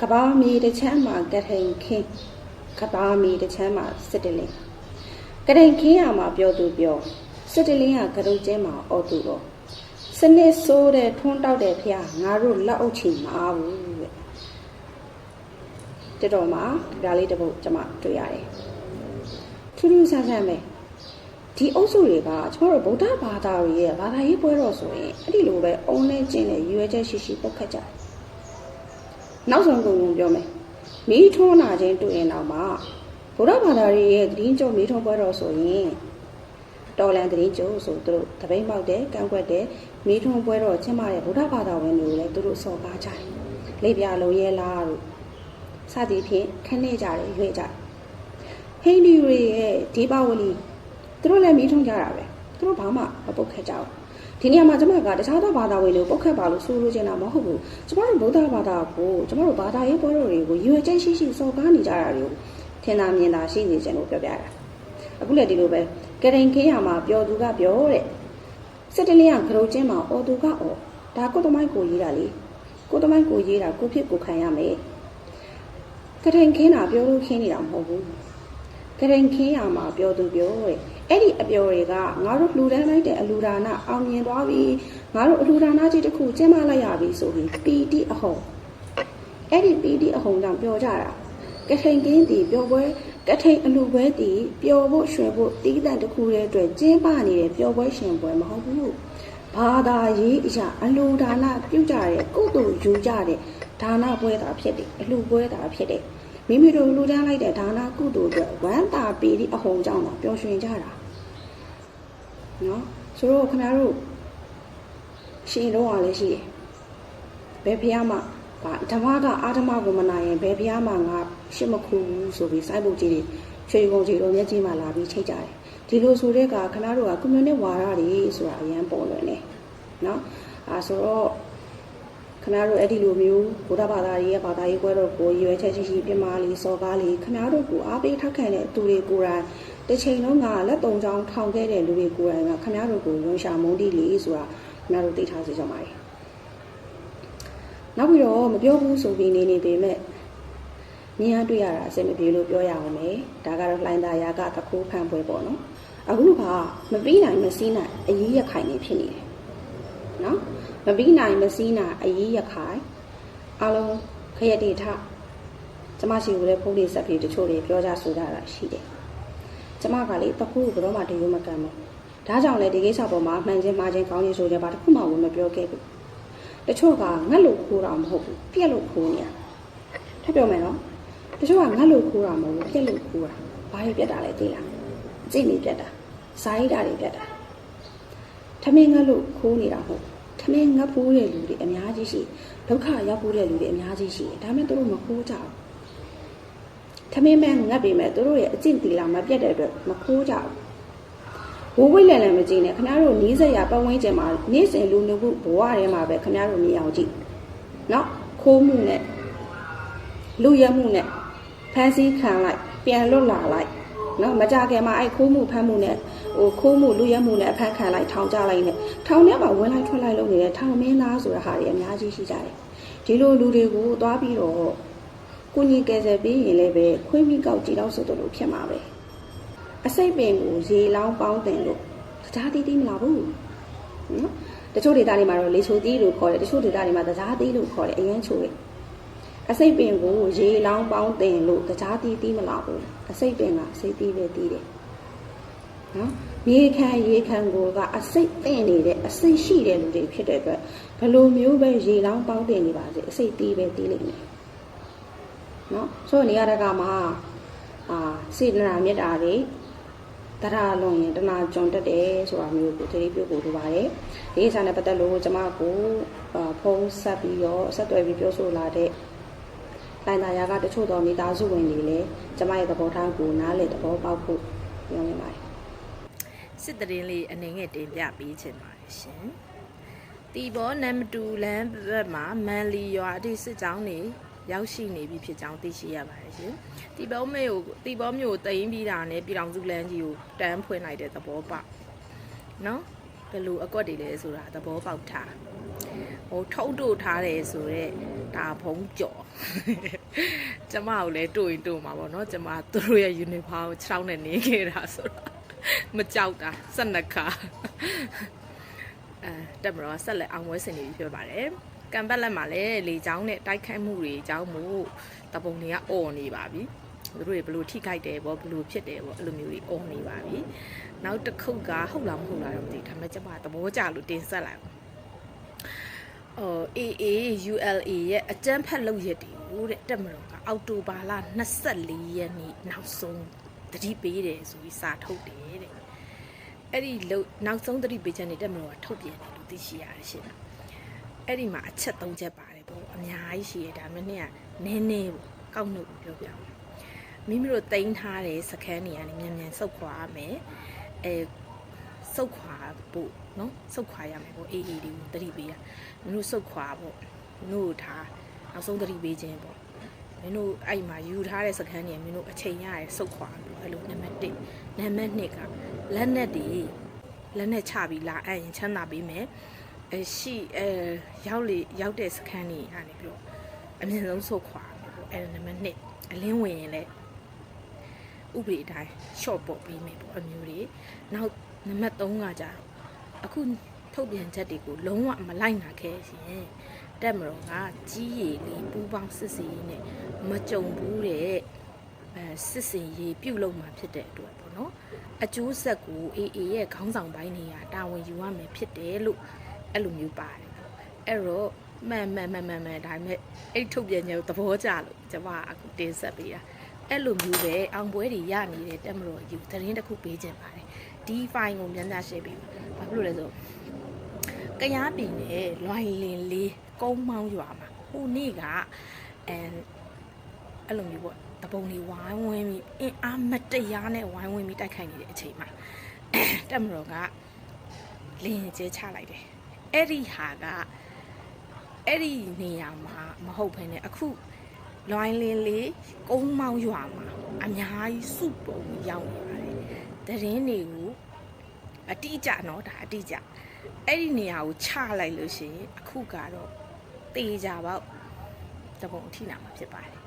ကဘာမီတစ်ချမ်းမှာကထိန်ခင်းကဘာမီတစ်ချမ်းမှာစစ်တလင်းကထိန်ခင်းရမှာပြောသူပြောစစ်တလင်းကကရုတ်ကျင်းမှာအော်သူတော့စနစ်ဆိုးတဲ့ထွန်းတောက်တဲ့ဖះငါတို့လက်အုပ်ချီမအားဘူးတဲ့တတော်မှာဒါလေးတစ်ပုတ်ကျွန်မတွေ့ရတယ်ထူးထူးဆန်းဆန်းပဲဒီအုပ်စုတွေကကျွန်တော်တို့ဗုဒ္ဓဘာသာတွေရဲ့ဘာသာရေးပွဲတော်ဆိုရင်အဲ့ဒီလိုပဲအုံနဲ့ကျင့်တဲ့ရွယ်ချက်ရှိရှိပုတ်ခတ်ကြတယ် နောက်ဆုံးကုန်ကုန်ပြောမယ်မိထွန်းလာခြင်းတွေ့ရင်တော့မှဗုဒ္ဓဘာသာတွေရဲ့သတင်းကြုံမိထွန်းပွဲတော်ဆိုရင်တော်လန်သတင်းကြုံဆိုသူတို့တပိတ်မောက်တဲ့ကန့်ကွက်တဲ့မိထွန်းပွဲတော်ကျင်းပတဲ့ဗုဒ္ဓဘာသာဝင်တွေကိုလည်းသူတို့စော်ကားကြတယ်လေပြလုံးရဲလားတို့စသည်ဖြင့်ခနဲ့ကြတယ်ရွေ့ကြတယ်ဟိန္ဒူတွေရဲ့ဒီပါဝလီသူတို့လည်းမိထွန်းကြတာပဲသူတို့ဘာမှမပုတ်ခတ်ကြဘူး ဒီနေရာမှာကျမကတခြားသောဘာသာဝင်တွေကိုပုတ်ခတ်ပါလို့ဆိုလိုချင်တာမဟုတ်ဘူးကျမတို့ဗုဒ္ဓဘာသာကိုကျမတို့ဘာသာရေးပွဲတော်တွေကိုရွေကျိတ်ရှိရှိစော်ကားနေကြတာတွေကိုထင်သာမြင်သာရှိနေကြလို့ပြောပြတာအခုလည်းဒီလိုပဲကရင်ခင်းရမှာပျော်သူကပြောတဲ့စစ်တလင်းကဂရုချင်းမှာအော်သူကအော်ဒါကိုတမိုင်းကိုရေးတာလေကိုတမိုင်းကိုရေးတာကိုဖြစ်ကိုခံရမယ်ကရင်ခင်းတာပြောလို့ခင်းနေတာမဟုတ်ဘူးကရင်ခင်းရမှာပျော်သူပြောတဲ့ အဲ့ဒီအပျော်တွေကငါတို့လှူဒန်းလိုက်တဲ့အလူဒါနအောင်မြင်သွားပြီငါတို့အလူဒါနကြီးတစ်ခုကျင်းပလိုက်ရပြီဆိုပြီးပီတိအဟုံအဲ့ဒီပီတိအဟုံကြောင့်ပျော်ကြတာကထိန်ကင်းတီပျော်ပွဲကထိန်အလူပွဲတီပျော်ဖို့ရွှင်ဖို့တီးတန့်တစ်ခုရဲ့အတွက်ကျင်းပနေတဲ့ပျော်ပွဲရှင်ပွဲမဟုတ်ဘူးဘာသာရေးအရာအလူဒါနပြုကြတဲ့ကုသိုလ်ယူကြတဲ့ဒါနပွဲတာဖြစ်တယ်အလူပွဲတာဖြစ်တယ်မိမိတို့လူတန်းလိုက်တဲ့ဒါနကုသိုလ်အတွက်ဝမ်းသာပီတိအဟုံကြောင့်တော့ပျော်ရွှင်ကြတာ နော်ဆိုတော့ခင်ဗျားတို့ရှင်တော့ကလည်းရှိတယ်ဘယ်ဖះမှာဘာဓမ္မကအာဓမ္မကိုမနာရင်ဘယ်ဖះမှာငါရှစ်မခုဘူးဆိုပြီးစိုက်ဖို့ကြီးတွေရွှေကုန်ကြီးတို့မျက်ကြီးမှာလာပြီးချိတ်ကြတယ်ဒီလိုဆိုတဲ့ကခင်ဗျားတို့ကကွန်မြူနတီဝါဒတွေဆိုတာအရန်ပေါ်လွင်နေနော်အာဆိုတော့ခင်ဗျားတို့အဲ့ဒီလိုမျိုးဘုရားဘာသာရေးရဲ့ဘာသာရေးကွဲတော့ကိုရွယ်ချက်ရှိရှိပြမလေးစော်ကားလေးခင်ဗျားတို့ကိုအားပေးထောက်ခံတဲ့သူတွေကိုယ်တိုင် တစ်ချိန်လုံးကလက်တုံချောင်းထောင်ခဲ့တဲ့လူတွေကိုယ်တိုင်ကခင်ဗျားတို့ကိုရုံရှာမုန်းတိလေးဆိုတာခင်ဗျားတို့သိထားစေချင်ပါတယ်နောက်ပြီးတော့မပြောဘူးဆိုပြီးနေနေပေမဲ့မြင်ရတွေ့ရတာအဆင်မပြေလို့ပြောရအောင်မယ်ဒါကတော့လှိုင်းသားရာကတခိုးဖန်ပွဲပေါ့နော်အခုကမပြီးနိုင်မစည်းနိုင်အရေးရခိုင်နေဖြစ်နေတယ်နော်မပြီးနိုင်မစည်းနိုင်အရေးရခိုင်အလုံးခရက်တေထကျမရှိဘူးလေဖုန်းလေးဆက်ပြီးတချို့တွေပြောကြဆိုကြတာရှိတယ် ကျမကလေတခုဘယ်တော့မှတရုံမကန်ဘူးဒါကြောင့်လေဒီကိစ္စပေါ်မှာမှန်ချင်းမှားချင်းကောင်းချင်းဆိုကြပါတခုမှဝင်မပြောခဲ့ဘူးတချို့ကငတ်လို့ခိုးတာမဟုတ်ဘူးပြက်လို့ခိုးနေတာထပ်ပြောမယ်နော်တချို့ကငတ်လို့ခိုးတာမဟုတ်ဘူးပြက်လို့ခိုးတာဘာရပြက်တာလဲသိလားအကျင့်နေပြက်တာဇာိတာတွေပြက်တာထမင်းငတ်လို့ခိုးနေတာမဟုတ်ထမင်းငတ်ဖို့တဲ့လူတွေအများကြီးရှိဒုက္ခရောက်ဖို့တဲ့လူတွေအများကြီးရှိတယ်ဒါပေမဲ့သူတို့မခိုးကြဘူး ထမင်းမဲငတ်ပေမဲ့သူတို့ရဲ့အကျင့်တီလာမပြတ်တဲ့အတွက်မခိုးကြဘူးဘိုးဝိတ်လည်းလည်းမကြည့်နဲ့ခင်ဗျားတို့နီးစက်ရပတ်ဝန်းကျင်မှာနေ့စဉ်လူနေမှုဘဝထဲမှာပဲခင်ဗျားတို့မြင်အောင်ကြည့်နော်ခိုးမှုနဲ့လူရမှုနဲ့ဖမ်းဆီးခံလိုက်ပြန်လွတ်လာလိုက်နော်မကြခင်မှာအဲ့ခိုးမှုဖမ်းမှုနဲ့ဟိုခိုးမှုလူရမှုနဲ့အဖမ်းခံလိုက်ထောင်ကြလိုက်နဲ့ထောင်ထဲမှာဝင်လိုက်ထွက်လိုက်လုပ်နေတဲ့ထောင်မင်းသားဆိုတဲ့ဟာတွေအများကြီးရှိကြတယ်ဒီလိုလူတွေကိုသွားပြီးတော့ ကိုကြီးကယ်ဆယ်ပြီးရင်လည်းပဲခွေးမိကောက်ကြည့်တော့ဆိုတို့ဖြစ်မှာပဲအစိတ်ပင်ကိုရေလောင်းပေါင်းတင်လို့တရားတီးတီးမလာဘူးနော်တချို့ဒေသတွေမှာတော့လေချိုတီးလို့ခေါ်တယ်တချို့ဒေသတွေမှာတရားတီးလို့ခေါ်တယ်အရင်ချိုတယ်အစိတ်ပင်ကိုရေလောင်းပေါင်းတင်လို့တရားတီးတီးမလာဘူးအစိတ်ပင်ကအစိတ်တီးပဲတီးတယ်နော်ရေခံရေခံကိုကအစိတ်ပင့်နေတဲ့အစိတ်ရှိတဲ့လူတွေဖြစ်တဲ့အတွက်ဘလိုမျိုးပဲရေလောင်းပေါင်းတင်နေပါစေအစိတ်တီးပဲတီးလိမ့်မယ် နော်ဆိုတော့နေရာတကာမှာအာစေတနာမေတ္တာတွေတရာလုံးရင်တနာကြုံတက်တယ်ဆိုတာမျိုးကိုသတိပြုဖို့လိုပါတယ်ဒီကိစ္စနဲ့ပတ်သက်လို့ကျွန်မကိုဖုန်းဆက်ပြီးတော့ဆက်သွယ်ပြီးပြောဆိုလာတဲ့လိုင်သာယာကတချို့သောမိသားစုဝင်တွေလည်းကျွန်မရဲ့သဘောထားကိုနားလည်သဘောပေါက်ဖို့ပြောနေပါတယ်စစ်တရင်လေးအနေငယ်တင်ပြပေးချင်ပါတယ်ရှင်။တီဘောနမ်တူလမ်းဘက်မှာမန်လီရွာအထိစစ်ကြောင်းနေ ရောက်ရှိနေပြီဖြစ်ကြောင်းသိရှိရပါတယ်ရှင်။တီဘောမြို့ကိုတီဘောမြို့ကိုတိမ်ပြီးတာနဲ့ပြည်တော်စုလမ်းကြီးကိုတန်းဖွင့်လိုက်တဲ့သဘောပေါက်။နော်ဘယ်လိုအကွက်တွေလဲဆိုတာသဘောပေါက်ထား။ဟိုထုတ်တို့ထားတယ်ဆိုတော့ဒါဖုံးကြော်ကျမကိုလည်းတွေ့ရင်တွေ့မှာပေါ့နော်ကျမသူတို့ရဲ့ uniform ကိုခြေထောက်နဲ့နေခဲ့တာဆိုတော့မကြောက်တာစက်နှစ်ခါအဲတက်မတော်ဆက်လက်အောင်ပွဲဆင်နေပြီပြောပါတယ် ကံပတ်လက်မှာလည်းလေချောင်းနဲ့တိုက်ခိုက်မှုတွေအကြောင်းမို့တပုံတွေကအော်နေပါပြီသူတို့တွေဘလို့ထိခိုက်တယ်ပေါ့ဘလို့ဖြစ်တယ်ပေါ့အဲ့လိုမျိုးတွေအော်နေပါပြီနောက်တစ်ခုကဟုတ်လားမဟုတ်လားတော့မသိဘူးဒါပေမဲ့ကျမသဘောကျလို့တင်ဆက်လိုက်အောင်ဟို AA ULA ရဲ့အကြမ်းဖက်လုပ်ရက်တွေကိုတဲ့တက်မတော်ကအောက်တိုဘာလ24ရက်နေ့နောက်ဆုံးတတိပေးတယ်ဆိုပြီးစာထုတ်တယ်တဲ့အဲ့ဒီလုံနောက်ဆုံးတတိပေးချက်နဲ့တက်မတော်ကထုတ်ပြန်တယ်လို့သိရှိရတယ်ရှင် အဲ့ဒီမှာအချက်၃ချက်ပါတယ်ပေါ့အများကြီးရှိရဒါမဲ့နဲ့ကနည်းနည်းပေါ့ကောက်နှုတ်ပြောပြအောင်မိမိတို့တင်ထားတဲ့စခန်းတွေကနေမြန်မြန်ဆုတ်ခွာရမယ်အဲဆုတ်ခွာဖို့နော်ဆုတ်ခွာရမယ်ပေါ့ AA တွေကိုတတိပေးရမင်းတို့စုတ်ခွာပေါ့မင်းတို့ထားနောက်ဆုံးသတိပေးခြင်းပေါ့မင်းတို့အဲ့မှာယူထားတဲ့စကန်းတွေမင်းတို့အချိန်ရရဲစုတ်ခွာပေါ့အဲ့လိုနံပါတ်1နံပါတ်2ကလက်နဲ့တွေလက်နဲ့ချပြီးလာအဲ့ရင်ချမ်းသာပေးမယ် အရှိအဲရောက်လေရောက်တဲ့စကန်းတွေကနေပြီးတော့အမြင့်ဆုံးစုတ်ခွာမယ်ပေါ့အဲ့ဒါနံပါတ်2အလင်းဝင်ရင်လည်းဥပဒေအတိုင်း short ပို့ပေးမယ်ပေါ့အမျိုးတွေနောက်နံပါတ်3ကကြတော့အခုထုတ်ပြန်ချက်တွေကိုလုံးဝမလိုက်နာခဲ့ရှင်တက်မတော်ကကြီးရည်လေးပူပေါင်းစစ်စီရေးနဲ့မကြုံဘူးတဲ့အဲစစ်စင်ရေးပြုတ်လုံးမှာဖြစ်တဲ့အတွက်ပေါ့နော်အကျိုးဆက်ကို AA ရဲ့ခေါင်းဆောင်ပိုင်းနေရတာဝန်ယူရမယ်ဖြစ်တယ်လို့ အဲ့လိုမျိုးပါတယ်ပေါ့အဲ့တော့မှန်မှန်မှန်မှန်မှန်ဒါပေမဲ့အဲ့ဒီထုတ်ပြန်ချက်ကိုသဘောကျလို့ကျွန်မကအခုတင်ဆက်ပေးတာအဲ့လိုမျိုးပဲအောင်ပွဲတွေရနေတဲ့တက်မတော်ယူသတင်းတစ်ခုပေးခြင်းပါတယ်ဒီ file ကိုမြန်မြန်ရှင်းပေးပါဘာဖြစ်လို့လဲဆိုတော့ကရားပြည်နယ်လွိုင်လင်လေးကုန်းမောင်းရွာမှာဟိုနေ့ကအဲအဲ့လိုမျိုးပေါ့တပုံလေးဝိုင်းဝင်းပြီးအင်းအားမတရားနဲ့ဝိုင်းဝင်းပြီးတိုက်ခိုက်နေတဲ့အချိန်မှာတက်မတော်ကလင်းကျဲချလိုက်တယ် အဲ့ဒီဟာကအဲ့ဒီနေရာမှာမဟုတ်ဘဲနဲ့အခု လွိုင်းလင်းလေးကုန်းမောင်းရွာမှာအများကြီးစုပုံရောက်နေပါတယ်တရင်တွေကိုအတိအကျနော်ဒါအတိအကျအဲ့ဒီနေရာကိုချလိုက်လို့ရှိရင်အခုကတော့တေးကြပေါ့တပုံအထိနာမှာဖြစ်ပါတယ်